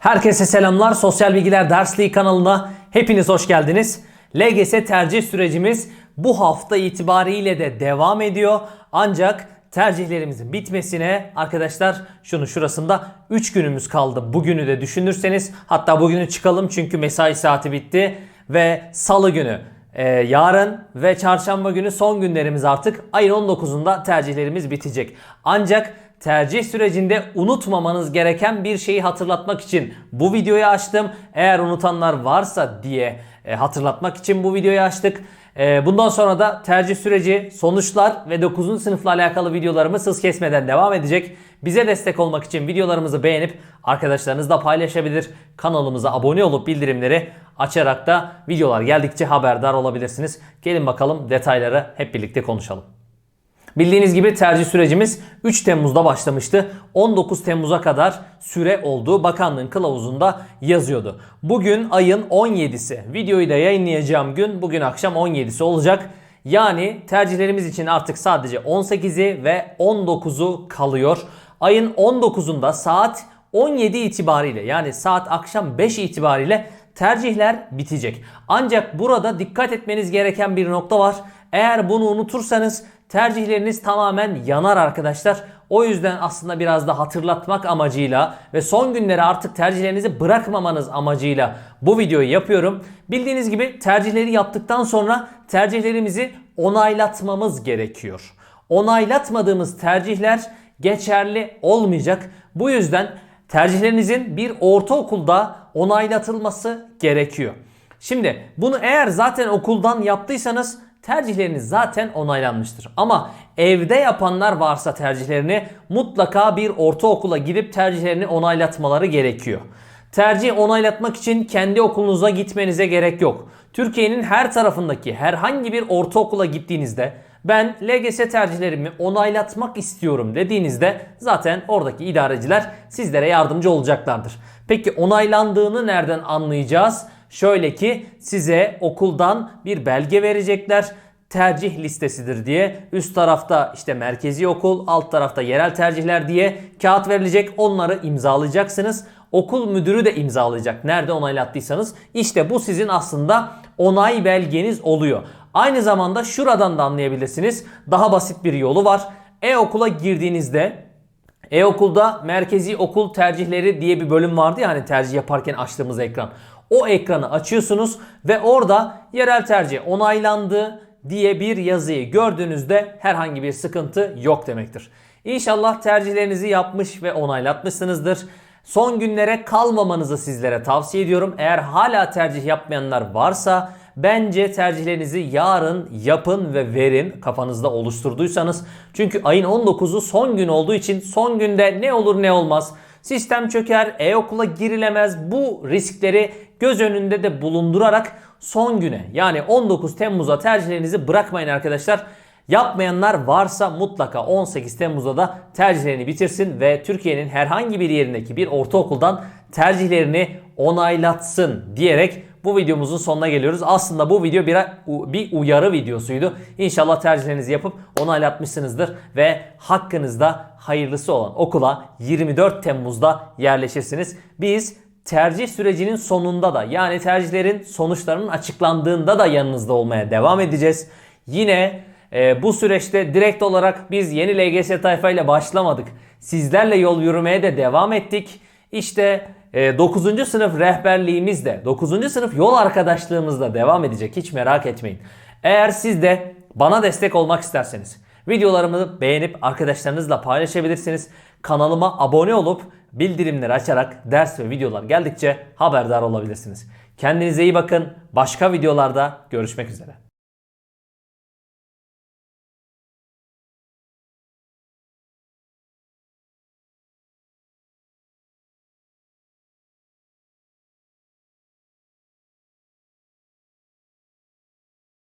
Herkese selamlar. Sosyal Bilgiler Dersliği kanalına hepiniz hoş geldiniz. LGS tercih sürecimiz bu hafta itibariyle de devam ediyor. Ancak tercihlerimizin bitmesine arkadaşlar şunu şurasında 3 günümüz kaldı. Bugünü de düşünürseniz hatta bugünü çıkalım çünkü mesai saati bitti ve salı günü ee, yarın ve çarşamba günü son günlerimiz artık. Ayın 19'unda tercihlerimiz bitecek. Ancak tercih sürecinde unutmamanız gereken bir şeyi hatırlatmak için bu videoyu açtım. Eğer unutanlar varsa diye e, hatırlatmak için bu videoyu açtık. E, bundan sonra da tercih süreci, sonuçlar ve 9. sınıfla alakalı videolarımız hız kesmeden devam edecek. Bize destek olmak için videolarımızı beğenip arkadaşlarınızla paylaşabilir. Kanalımıza abone olup bildirimleri açarak da videolar geldikçe haberdar olabilirsiniz. Gelin bakalım detayları hep birlikte konuşalım. Bildiğiniz gibi tercih sürecimiz 3 Temmuz'da başlamıştı. 19 Temmuz'a kadar süre olduğu bakanlığın kılavuzunda yazıyordu. Bugün ayın 17'si. Videoyu da yayınlayacağım gün bugün akşam 17'si olacak. Yani tercihlerimiz için artık sadece 18'i ve 19'u kalıyor. Ayın 19'unda saat 17 itibariyle yani saat akşam 5 itibariyle tercihler bitecek. Ancak burada dikkat etmeniz gereken bir nokta var. Eğer bunu unutursanız tercihleriniz tamamen yanar arkadaşlar. O yüzden aslında biraz da hatırlatmak amacıyla ve son günleri artık tercihlerinizi bırakmamanız amacıyla bu videoyu yapıyorum. Bildiğiniz gibi tercihleri yaptıktan sonra tercihlerimizi onaylatmamız gerekiyor. Onaylatmadığımız tercihler geçerli olmayacak. Bu yüzden tercihlerinizin bir ortaokulda onaylatılması gerekiyor. Şimdi bunu eğer zaten okuldan yaptıysanız tercihleriniz zaten onaylanmıştır. Ama evde yapanlar varsa tercihlerini mutlaka bir ortaokula gidip tercihlerini onaylatmaları gerekiyor. Tercih onaylatmak için kendi okulunuza gitmenize gerek yok. Türkiye'nin her tarafındaki herhangi bir ortaokula gittiğinizde ben LGS tercihlerimi onaylatmak istiyorum dediğinizde zaten oradaki idareciler sizlere yardımcı olacaklardır. Peki onaylandığını nereden anlayacağız? Şöyle ki size okuldan bir belge verecekler tercih listesidir diye. Üst tarafta işte merkezi okul, alt tarafta yerel tercihler diye kağıt verilecek. Onları imzalayacaksınız. Okul müdürü de imzalayacak. Nerede onaylattıysanız. İşte bu sizin aslında onay belgeniz oluyor. Aynı zamanda şuradan da anlayabilirsiniz. Daha basit bir yolu var. E-okula girdiğinizde e-okulda merkezi okul tercihleri diye bir bölüm vardı ya hani tercih yaparken açtığımız ekran. O ekranı açıyorsunuz ve orada yerel tercih onaylandı diye bir yazıyı gördüğünüzde herhangi bir sıkıntı yok demektir. İnşallah tercihlerinizi yapmış ve onaylatmışsınızdır. Son günlere kalmamanızı sizlere tavsiye ediyorum. Eğer hala tercih yapmayanlar varsa bence tercihlerinizi yarın yapın ve verin kafanızda oluşturduysanız. Çünkü ayın 19'u son gün olduğu için son günde ne olur ne olmaz. Sistem çöker, e-okula girilemez. Bu riskleri göz önünde de bulundurarak son güne yani 19 Temmuz'a tercihlerinizi bırakmayın arkadaşlar. Yapmayanlar varsa mutlaka 18 Temmuz'da da tercihlerini bitirsin ve Türkiye'nin herhangi bir yerindeki bir ortaokuldan tercihlerini onaylatsın diyerek bu videomuzun sonuna geliyoruz. Aslında bu video bir, bir uyarı videosuydu. İnşallah tercihlerinizi yapıp onaylatmışsınızdır ve hakkınızda hayırlısı olan okula 24 Temmuz'da yerleşirsiniz. Biz tercih sürecinin sonunda da yani tercihlerin sonuçlarının açıklandığında da yanınızda olmaya devam edeceğiz. Yine e, bu süreçte direkt olarak biz yeni LGS tayfayla başlamadık. Sizlerle yol yürümeye de devam ettik. İşte e, 9. sınıf rehberliğimiz de 9. sınıf yol arkadaşlığımız da devam edecek. Hiç merak etmeyin. Eğer siz de bana destek olmak isterseniz videolarımı beğenip arkadaşlarınızla paylaşabilirsiniz. Kanalıma abone olup bildirimleri açarak ders ve videolar geldikçe haberdar olabilirsiniz. Kendinize iyi bakın. Başka videolarda görüşmek üzere.